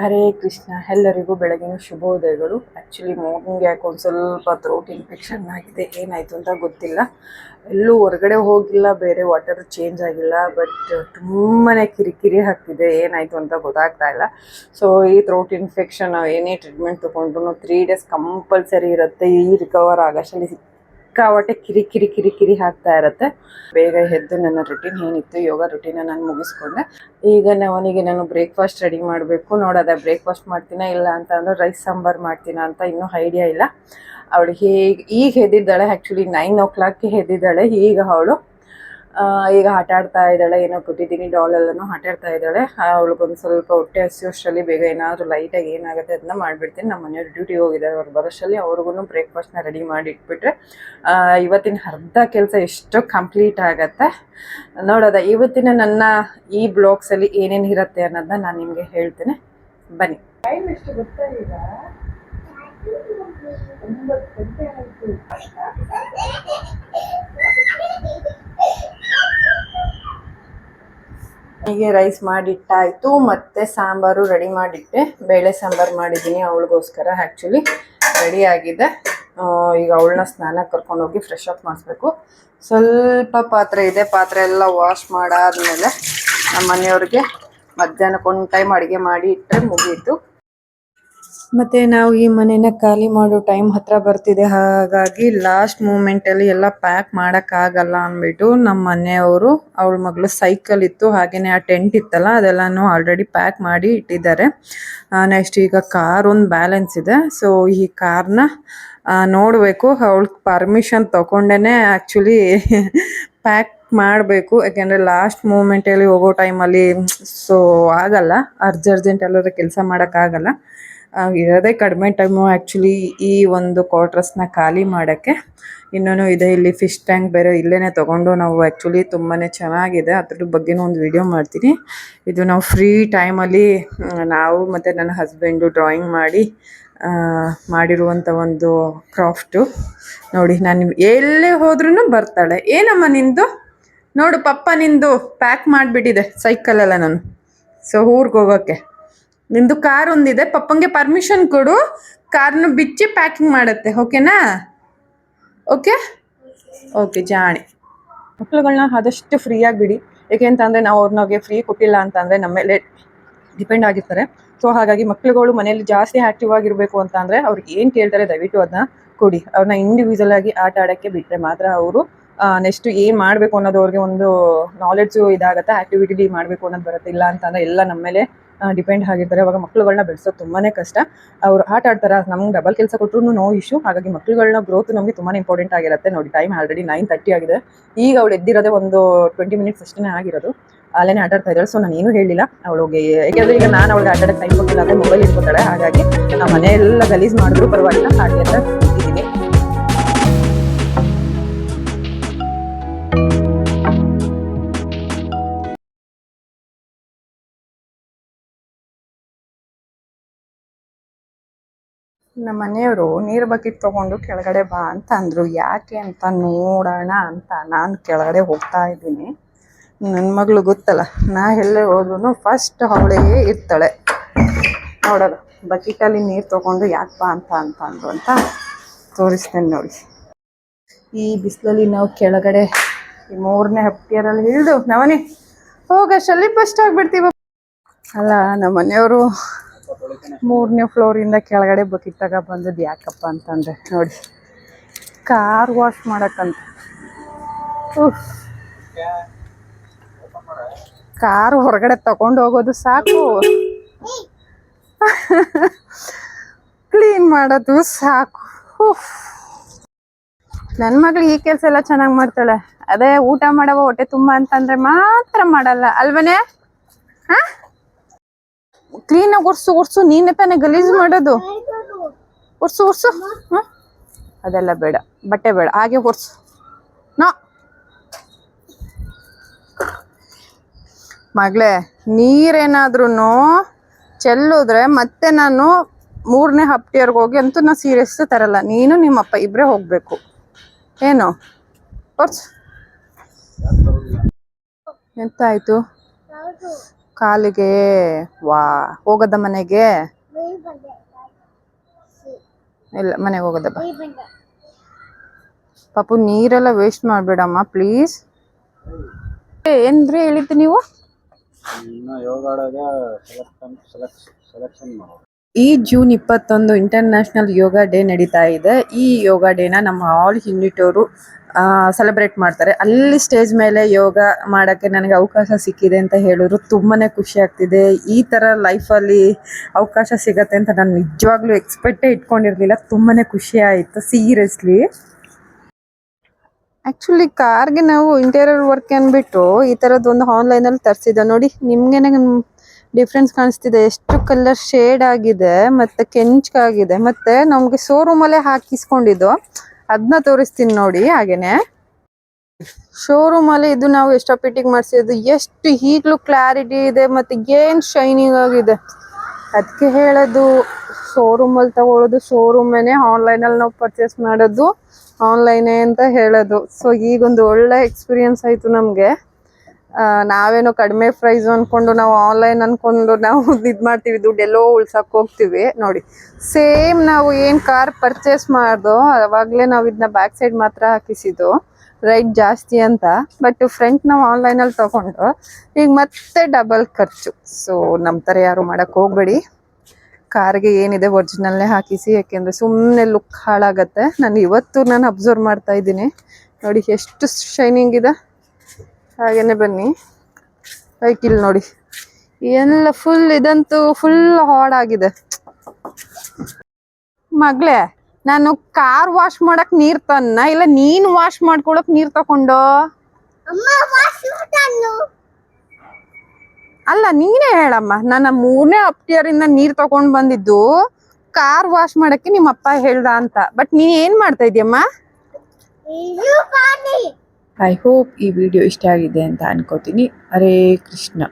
ಹರೇ ಕೃಷ್ಣ, ಎಲ್ಲರಿಗೂ ಬೆಳಗಿನ ಶುಭೋದಯಗಳು. Actually morning ಯಾಕೆ ಒಂದು ಸ್ವಲ್ಪ ಥ್ರೋಟ್ ಇನ್ಫೆಕ್ಷನ್ ಆಗಿದೆ, ಏನಾಯಿತು ಅಂತ ಗೊತ್ತಿಲ್ಲ. ಎಲ್ಲೂ ಹೊರಗಡೆ ಹೋಗಿಲ್ಲ, ಬೇರೆ ವಾಟರ್ ಚೇಂಜ್ ಆಗಿಲ್ಲ ಬಟ್ ತುಂಬಾ ಕಿರಿಕಿರಿ ಹಾಕ್ತಿದೆ ಏನಾಯಿತು ಅಂತ ಗೊತ್ತಾಗ್ತಾ ಇಲ್ಲ. ಸೊ ಈ ಥ್ರೋಟ್ ಇನ್ಫೆಕ್ಷನ್ ಏನೇ ಟ್ರೀಟ್ಮೆಂಟ್ ತೊಗೊಂಡ್ರು ತ್ರೀ ಡೇಸ್ ಕಂಪಲ್ಸರಿ ಇರುತ್ತೆ, ಈ ರಿಕವರ್ ಆಗೋಷ್ಟಲ್ಲಿ ಸಿಕ್ಕಾಪಟ್ಟೆ ಕಿರಿ ಕಿರಿ ಕಿರಿ ಕಿರಿ ಹಾಕ್ತಾ ಇರತ್ತೆ. ಬೇಗ ಎದ್ದು ನನ್ನ ರುಟೀನ್ ಏನಿತ್ತು, ಯೋಗ ರುಟೀನ ನಾನು ಮುಗಿಸ್ಕೊಂಡೆ. ಈಗ ಅವನಿಗೆ ನಾನು ಬ್ರೇಕ್ಫಾಸ್ಟ್ ರೆಡಿ ಮಾಡಬೇಕು. ನೋಡೋದ ಬ್ರೇಕ್ಫಾಸ್ಟ್ ಮಾಡ್ತೀನ ಇಲ್ಲ ಅಂತ ಅಂದ್ರೆ, ರೈಸ್ ಸಾಂಬಾರ್ ಮಾಡ್ತೀನ ಅಂತ ಇನ್ನೂ ಐಡಿಯಾ ಇಲ್ಲ. ಅವಳು ಹೇಗೆ ಈಗ ಎದ್ದಿದ್ದಾಳೆ ಆ್ಯಕ್ಚುಲಿ ನೈನ್ ಓ ಕ್ಲಾಕ್ಗೆ ಎದ್ದಿದ್ದಾಳೆ. ಈಗ ಅವಳು ಈಗ ಆಟ ಆಡ್ತಾ ಇದ್ದಾಳೆ, ಏನೋ ಕೊಟ್ಟಿದ್ದೀನಿ ಡಾಲ್ ಎಲ್ಲನೂ ಆಟ ಆಡ್ತಾ ಇದ್ದಾಳೆ. ಅವಳಿಗೊಂದು ಸ್ವಲ್ಪ ಹೊಟ್ಟೆ ಹಸಿಯೋಷ್ಟರಲ್ಲಿ ಬೇಗ ಏನಾದರೂ ಲೈಟಾಗಿ ಏನಾಗುತ್ತೆ ಅದನ್ನ ಮಾಡಿಬಿಡ್ತೀನಿ. ನಮ್ಮ ಮನೆಯವ್ರು ಡ್ಯೂಟಿ ಹೋಗಿದ್ದಾರೆ, ಅವ್ರು ಬರೋಷ್ಟರಲ್ಲಿ ಅವ್ರಿಗೂ ಬ್ರೇಕ್ಫಾಸ್ಟ್ನ ರೆಡಿ ಮಾಡಿ ಇಟ್ಬಿಟ್ರೆ ಇವತ್ತಿನ ಅರ್ಧ ಕೆಲಸ ಎಷ್ಟು ಕಂಪ್ಲೀಟ್ ಆಗುತ್ತೆ. ನೋಡೋದ, ಇವತ್ತಿನ ನನ್ನ ಈ ಬ್ಲಾಗ್ಸಲ್ಲಿ ಏನೇನು ಇರುತ್ತೆ ಅನ್ನೋದನ್ನ ನಾನು ನಿಮಗೆ ಹೇಳ್ತೇನೆ. ಬನ್ನಿ ಟೈಮ್ ಎಷ್ಟು ಗೊತ್ತಾ ಈಗ ಒಂಬತ್ತು ಗಂಟೆ ಆಯಿತು ಹೀಗೆ ರೈಸ್ ಮಾಡಿಟ್ಟಾಯಿತು, ಮತ್ತು ಸಾಂಬಾರು ರೆಡಿ ಮಾಡಿಟ್ಟೆ. ಬೇಳೆ ಸಾಂಬಾರು ಮಾಡಿದ್ದೀನಿ ಅವಳಿಗೋಸ್ಕರ ಆ್ಯಕ್ಚುಲಿ ಆಗಿದೆ. ಈಗ ಅವಳನ್ನ ಸ್ನಾನಕ್ಕೆ ಕರ್ಕೊಂಡೋಗಿ ಫ್ರೆಶ್ ಅಪ್ ಮಾಡಿಸ್ಬೇಕು. ಸ್ವಲ್ಪ ಪಾತ್ರೆ ಇದೆ. ಪಾತ್ರೆ ಎಲ್ಲ ವಾಶ್ ಮಾಡಾದ್ಮೇಲೆ ನಮ್ಮ ಮನೆಯವ್ರಿಗೆ ಮಧ್ಯಾಹ್ನಕ್ಕೆ ಒಂದು ಟೈಮ್ ಅಡುಗೆ ಮಾಡಿ ಇಟ್ಟರೆ ಮುಗೀತು. ಮತ್ತೆ ನಾವು ಈ ಮನೆನ ಖಾಲಿ ಮಾಡೋ ಟೈಮ್ ಹತ್ರ ಬರ್ತಿದೆ. ಹಾಗಾಗಿ ಲಾಸ್ಟ್ ಮೂಮೆಂಟ್ ಅಲ್ಲಿ ಎಲ್ಲ ಪ್ಯಾಕ್ ಮಾಡೋಕ್ಕಾಗಲ್ಲ ಅಂದ್ಬಿಟ್ಟು ನಮ್ಮ ಮನೆಯವರು, ಅವಳ ಮಗಳು ಸೈಕಲ್ ಇತ್ತು. ಹಾಗೇನೆ ಆ ಟೆಂಟ್ ಇತ್ತಲ್ಲ, ಅದೆಲ್ಲಾನು ಆಲ್ರೆಡಿ ಪ್ಯಾಕ್ ಮಾಡಿ ಇಟ್ಟಿದ್ದಾರೆ. ನೆಕ್ಸ್ಟ್ ಈಗ ಕಾರ್ ಒಂದು ಬ್ಯಾಲೆನ್ಸ್ ಇದೆ. ಸೊ ಈ ಕಾರ್ನ ನೋಡಬೇಕು. ಅವಳ ಪರ್ಮಿಷನ್ ತಗೊಂಡೇ ಆ್ಯಕ್ಚುಲಿ ಪ್ಯಾಕ್ ಮಾಡಬೇಕು. ಯಾಕೆಂದರೆ ಲಾಸ್ಟ್ ಮೂಮೆಂಟಲ್ಲಿ ಹೋಗೋ ಟೈಮಲ್ಲಿ ಸೊ ಆಗಲ್ಲ. ಅರ್ಜೆಂಟ್ ಅರ್ಜೆಂಟ್ ಎಲ್ಲರ ಕೆಲಸ ಮಾಡೋಕ್ಕಾಗಲ್ಲ ಇರೋದೇ ಕಡಿಮೆ ಟೈಮು ಆ್ಯಕ್ಚುಲಿ ಈ ಒಂದು ಕ್ವಾರ್ಟರ್ಸ್ನ ಖಾಲಿ ಮಾಡೋಕ್ಕೆ. ಇನ್ನೂ ಇದೆ ಇಲ್ಲಿ ಫಿಶ್ ಟ್ಯಾಂಕ್ ಬೇರೆ ಇಲ್ಲೇ ತೊಗೊಂಡು ನಾವು ಆ್ಯಕ್ಚುಲಿ ತುಂಬಾ ಚೆನ್ನಾಗಿದೆ. ಅದ್ರ ಬಗ್ಗೆನೂ ಒಂದು ವಿಡಿಯೋ ಮಾಡ್ತೀನಿ. ಇದು ನಾವು ಫ್ರೀ ಟೈಮಲ್ಲಿ ನಾವು ಮತ್ತು ನನ್ನ ಹಸ್ಬೆಂಡು ಡ್ರಾಯಿಂಗ್ ಮಾಡಿ ಮಾಡಿರುವಂಥ ಒಂದು ಕ್ರಾಫ್ಟು. ನೋಡಿ, ನಾನು ಎಲ್ಲೇ ಹೋದ್ರೂ ಬರ್ತಾಳೆ. ಏನಮ್ಮ ನಿಂದು? ನೋಡು, ಪಪ್ಪ ನಿಂದು ಪ್ಯಾಕ್ ಮಾಡಿಬಿಟ್ಟಿದೆ ಸೈಕಲೆಲ್ಲ ನಾನು. ಸೊ, ಊರಿಗೆ ಹೋಗೋಕ್ಕೆ. ನಿಂದು ಕಾರ್ ಒಂದಿದೆ, ಪಪ್ಪಂಗೆ ಪರ್ಮಿಷನ್ ಕೊಡು. ಕಾರ್ನ ಬಿಚ್ಚಿ ಪ್ಯಾಕಿಂಗ್ ಮಾಡುತ್ತೆ ಓಕೆನಾ ಓಕೆ ಓಕೆ ಜಾಣಿ. ಮಕ್ಕಳುಗಳನ್ನ ಆದಷ್ಟು ಫ್ರೀಯಾಗಿ ಬಿಡಿ. ಏಕೆ ಅಂತಂದರೆ ನಾವು ಅವ್ರನ್ನಾಗೆ ಫ್ರೀ ಕೊಟ್ಟಿಲ್ಲ ಅಂತಂದರೆ ನಮ್ಮ ಮೇಲೆ ಡಿಪೆಂಡ್ ಆಗಿರ್ತಾರೆ. ಸೊ ಹಾಗಾಗಿ ಮಕ್ಳುಗಳು ಮನೆಯಲ್ಲಿ ಜಾಸ್ತಿ ಆ್ಯಕ್ಟಿವ್ ಆಗಿರಬೇಕು ಅಂತ ಅಂದರೆ ಅವ್ರಿಗೆ ಏನು ಕೇಳ್ತಾರೆ ದಯವಿಟ್ಟು ಅದನ್ನ ಕೊಡಿ. ಅವ್ರನ್ನ ಇಂಡಿವಿಜುವಲ್ ಆಗಿ ಆಟ ಆಡೋಕ್ಕೆ ಬಿಟ್ಟರೆ ಮಾತ್ರ ಅವರು ನೆಕ್ಸ್ಟ್ ಏನು ಮಾಡಬೇಕು ಅನ್ನೋದು ಅವ್ರಿಗೆ ಒಂದು ನಾಲೆಡ್ಜು ಇದಾಗುತ್ತೆ ಆ್ಯಕ್ಟಿವಿಟಿ ಮಾಡಬೇಕು ಅನ್ನೋದು ಬರುತ್ತೆ. ಇಲ್ಲ ಅಂತಂದರೆ ಎಲ್ಲ ನಮ್ಮ ಮೇಲೆ ಡಿಪೆಂಡ್ ಆಗಿರ್ತಾರೆ. ಅವಾಗ ಮಕ್ಕಳುಗಳನ್ನ ಬೆಳೆಸೋದು ತುಂಬಾ ಕಷ್ಟ. ಅವ್ರು ಆಟ ಆಡ್ತಾರೆ, ನಮ್ಗೆ ಡಬಲ್ ಕೆಲಸ ಕೊಟ್ಟರು ನೋ ಇಶ್ಯೂ ಹಾಗಾಗಿ ಮಕ್ಕಳುಗಳನ್ನ ಗ್ರೋತ್ ನಮಗೆ ತುಂಬಾ ಇಂಪಾರ್ಟೆಂಟ್ ಆಗಿರುತ್ತೆ. ನೋಡಿ ಟೈಮ್ ಆಲ್ರೆಡಿ ನೈನ್ ತರ್ಟಿ ಆಗಿದೆ. ಈಗ ಅವಳು ಎದ್ದಿರೋದೇ ಒಂದು ಟ್ವೆಂಟಿ ಮಿನಿಟ್ಸ್ ಅಷ್ಟೇ ಆಗಿರೋದು. ಅಲ್ಲೇ ಆಟ ಆಡ್ತಾ ಇದ್ದಾಳೆ. ಸೊ ನಾನು ಏನು ಹೇಳಿಲ್ಲ. ಅವಳಿಗೆ ಯಾಕೆಂದ್ರೆ ಈಗ ನಾನು ಅವಳಿಗೆ ಆಟ ಟೈಮ್ ಕೊಟ್ಟಿಲ್ಲ. ಅಂದರೆ ಮೊಬೈಲ್ ಇಟ್ಕೊತಾಳೆ ಹಾಗಾಗಿ ನಮ್ಮ ಮನೆಯೆಲ್ಲ ಗಲೀಜು ಮಾಡಿದ್ರು ಪರವಾಗಿಲ್ಲ. ಹಾಗೆ ಅಂತ ನಮ್ಮ ಮನೆಯವರು ನೀರು ಬಕೆಟ್ ತೊಗೊಂಡು ಕೆಳಗಡೆ ಬಾ ಅಂತ ಅಂದರು ಯಾಕೆ ಅಂತ ನೋಡೋಣ ಅಂತ ನಾನು ಕೆಳಗಡೆ ಹೋಗ್ತಾ ಇದ್ದೀನಿ. ನನ್ನ ಮಗಳು ಗೊತ್ತಲ್ಲ, ನಾ ಎಲ್ಲೇ ಹೋದ್ರೂ ಫಸ್ಟ್ ಅವಳೇ ಇರ್ತಾಳೆ. ನೋಡೋದು ಬಕೆಟಲ್ಲಿ ನೀರು ತೊಗೊಂಡು ಯಾಕೆ ಬಾ ಅಂತ ಅಂತ ಅಂದರು ಅಂತ ತೋರಿಸ್ತೇನೆ ನೋಡಿ. ಈ ಬಿಸಿಲಲ್ಲಿ ನಾವು ಕೆಳಗಡೆ ಈ ಮೂರನೇ ಹಪ್ಟಿಯರಲ್ಲಿ ಇಳಿದು ನವನಿ ಹೋಗಷ್ಟಲ್ಲಿ ಬಸ್ಟ್ ಆಗಿಬಿಡ್ತೀವ ಅಲ್ಲ, ನಮ್ಮ ಮನೆಯವರು ಮೂರನೇ ಫ್ಲೋರಿಂದ ಕೆಳಗಡೆ ಬಕಿಟ್ ತಗ ಬಂದದ್ದು ಯಾಕಪ್ಪ ಅಂತಂದ್ರೆ ನೋಡಿ. Car wash ಮಾಡಕ್ಕಂತ. ಕಾರ್ ಹೊರಗಡೆ ತಗೊಂಡು ಹೋಗೋದು ಸಾಕು. ಕ್ಲೀನ್ ಮಾಡೋದು ಸಾಕು. ನನ್ನ ಮಗಳು ಈ ಕೆಲಸ ಎಲ್ಲ ಚೆನ್ನಾಗಿ ಮಾಡ್ತಾಳೆ. ಅದೇ ಊಟ ಮಾಡವ ಹೊಟ್ಟೆ ತುಂಬ ಅಂತಂದ್ರೆ ಮಾತ್ರ ಮಾಡಲ್ಲ. ಅಲ್ವನೇ? ಕ್ಲೀನಾಗಿ ಒರ್ಸು ಒರ್ಸು, ನೀನೆ ತಾನೇ ಗಲೀಜ್ ಮಾಡೋದು. ಒರ್ಸು ಒರ್ಸು. ಹ? ಅದೆಲ್ಲ ಬೇಡ, ಬಟ್ಟೆ ಬೇಡ, ಹಾಗೆ ಒರ್ಸು. ನಾ. ಮಗಳೇ ನೀರೇನಾದ್ರೂ ಚೆಲ್ಲುದ್ರೆ ಮತ್ತೆ ನಾನು ಮೂರನೇ ಹಪ್ಟಿಯರ್ಗೆ ಹೋಗಿ ಅಂತೂ ನಾನು ಸೀರಿಯಸ್ ತರಲ್ಲ. ನೀನು ನಿಮ್ಮಪ್ಪ ಇಬ್ಬರೇ ಹೋಗ್ಬೇಕು. ಏನು? ಒರ್ಸು. ಎಂತ ಆಯ್ತು ಕಾಲಿಗೆ ವಾ ಹೋಗದ ಮನೆಗೆ? ಇಲ್ಲ ಮನೆಗೆ ಹೋಗದ ಬಾ. ಪಾಪು ನೀರೆಲ್ಲ ವೇಸ್ಟ್ ಮಾಡಬೇಡಮ್ಮ ಪ್ಲೀಸ್ ಏನ್ರಿ ಹೇಳಿದ್ದು ನೀವು? ಈ ಜೂನ್ ಇಪ್ಪತ್ತೊಂದು ಇಂಟರ್ನ್ಯಾಷನಲ್ ಯೋಗ ಡೇ ನಡೀತಾ ಇದೆ. ಈ ಯೋಗ ಡೇನ ನಮ್ಮ ಆಲ್ ಹಿಂಡಿಟೋರು ಸೆಲೆಬ್ರೇಟ್ ಮಾಡ್ತಾರೆ. ಅಲ್ಲಿ ಸ್ಟೇಜ್ ಮೇಲೆ ಯೋಗ ಮಾಡೋಕ್ಕೆ ನನಗೆ ಅವಕಾಶ ಸಿಕ್ಕಿದೆ ಅಂತ ಹೇಳಿದ್ರು ತುಂಬಾ ಖುಷಿ ಆಗ್ತಿದೆ. ಈ ಥರ ಲೈಫಲ್ಲಿ ಅವಕಾಶ ಸಿಗತ್ತೆ ಅಂತ ನಾನು ನಿಜವಾಗ್ಲೂ ಎಕ್ಸ್ಪೆಕ್ಟೇ ಇಟ್ಕೊಂಡಿರಲಿಲ್ಲ. ತುಂಬಾ ಖುಷಿ ಆಯಿತು ಸೀರಿಯಸ್ಲಿ ಆ್ಯಕ್ಚುಲಿ ಕಾರ್ಗೆ ನಾವು ಇಂಟೀರಿಯರ್ ವರ್ಕ್ ಅಂದ್ಬಿಟ್ಟು ಈ ಥರದ್ದು ಒಂದು ಆನ್ಲೈನಲ್ಲಿ ತರಿಸಿದ್ದೆ. ನೋಡಿ, ನಿಮ್ಗೇನೆ ಡಿಫ್ರೆನ್ಸ್ ಕಾಣಿಸ್ತಿದೆ. ಎಷ್ಟು ಕಲರ್ ಶೇಡ್ ಆಗಿದೆ, ಮತ್ತೆ ಕೆಂಚ್ಕಾಗಿದೆ ಮತ್ತೆ ನಮಗೆ ಶೋರೂಮಲ್ಲೇ ಹಾಕಿಸ್ಕೊಂಡಿದ್ದು. ಅದನ್ನ ತೋರಿಸ್ತೀನಿ ನೋಡಿ ಹಾಗೇನೆ. ಶೋರೂಮಲ್ಲಿ ಇದು ನಾವು ಎಷ್ಟೋ ಪಿಟ್ಟಿಂಗ್ ಮಾಡಿಸಿದ್ದು, ಎಷ್ಟು ಈಗಲೂ ಕ್ಲಾರಿಟಿ ಇದೆ ಮತ್ತೆ ಏನ್ ಶೈನಿಂಗ್ ಆಗಿದೆ. ಅದಕ್ಕೆ ಹೇಳೋದು ಶೋರೂಮ್ ಅಲ್ಲಿ ತಗೊಳ್ಳೋದು ಆನ್ಲೈನ್ ಅಲ್ಲಿ ನಾವು ಪರ್ಚೇಸ್ ಮಾಡೋದು ಆನ್ಲೈನೇ ಅಂತ ಹೇಳೋದು. ಸೊ ಈಗೊಂದು ಒಳ್ಳೆ ಎಕ್ಸ್ಪೀರಿಯನ್ಸ್ ಆಯಿತು ನಮಗೆ. ನಾವೇನೋ ಕಡಿಮೆ ಪ್ರೈಸ್ ಅನ್ಕೊಂಡು ನಾವು ಆನ್ಲೈನ್ ಅಂದ್ಕೊಂಡು ನಾವು ಇದು ಮಾಡ್ತೀವಿ ದುಡ್ಡೆಲ್ಲೋ ಉಳ್ಸಕ್ಕೆ ಹೋಗ್ತೀವಿ. ನೋಡಿ ಸೇಮ್ ನಾವು ಏನು ಕಾರ್ ಪರ್ಚೇಸ್ ಮಾಡ್ದೋ, ಅವಾಗಲೇ ನಾವು ಇದನ್ನ ಬ್ಯಾಕ್ ಸೈಡ್ ಮಾತ್ರ ಹಾಕಿಸಿದ್ದು. ರೈಟ್ ಜಾಸ್ತಿ ಅಂತ ಬಟ್ ಫ್ರಂಟ್ ನಾವು ಆನ್ಲೈನಲ್ಲಿ ತಗೊಂಡು, ಈಗ ಮತ್ತೆ ಡಬಲ್ ಖರ್ಚು. ಸೊ ನಮ್ಮ ಥರ ಯಾರು ಮಾಡೋಕ್ಕೆ ಹೋಗಬೇಡಿ. ಕಾರ್ಗೆ ಏನಿದೆ ಒರಿಜಿನಲ್ನೇ ಹಾಕಿಸಿ, ಯಾಕೆಂದರೆ ಸುಮ್ಮನೆ ಲುಕ್ ಹಾಳಾಗತ್ತೆ. ನಾನು ಇವತ್ತು ನಾನು ಅಬ್ಸರ್ವ್ ಮಾಡ್ತಾ ಇದ್ದೀನಿ. ನೋಡಿ, ಎಷ್ಟು ಶೈನಿಂಗ್ ಇದೆ. ಹಾಗೇನೆ ಬನ್ನಿ. ಸೈಕಿಲ್ ನೋಡಿ. ಎಲ್ಲ ಫುಲ್ ಇದಂತೂ ಫುಲ್ ಹಾಡಾಗಿದೆ ಮಗಳೇ ನಾನು ಕಾರ್ ವಾಶ್ ಮಾಡಕ್ ನೀರ್ ತನ್ನ? ಇಲ್ಲ ನೀನ್ ವಾಶ್ ಮಾಡ್ಕೊಳಕ್ ನೀರ್ ತಕೊಂಡು ಅಲ್ಲ ನೀನೇ ಹೇಳಮ್ಮ. ನನ್ನ ಮೂರನೇ ಅಪ್ಟಿಯರಿಂದ ನೀರ್ ತಗೊಂಡ್ ಬಂದಿದ್ದು ಕಾರ್ ವಾಶ್ ಮಾಡಕ್ಕೆ ನಿಮ್ಮ ಅಪ್ಪ ಹೇಳ್ದ ಅಂತ. ಬಟ್ ನೀನ್ ಏನ್ ಮಾಡ್ತಾ ಇದೀಯಮ್ಮ? ಐ ಹೋಪ್ ಈ ವಿಡಿಯೋ ಇಷ್ಟ ಆಗಿದೆ ಅಂತ ಅನ್ಕೋತೀನಿ. ಹರೇ ಕೃಷ್ಣ.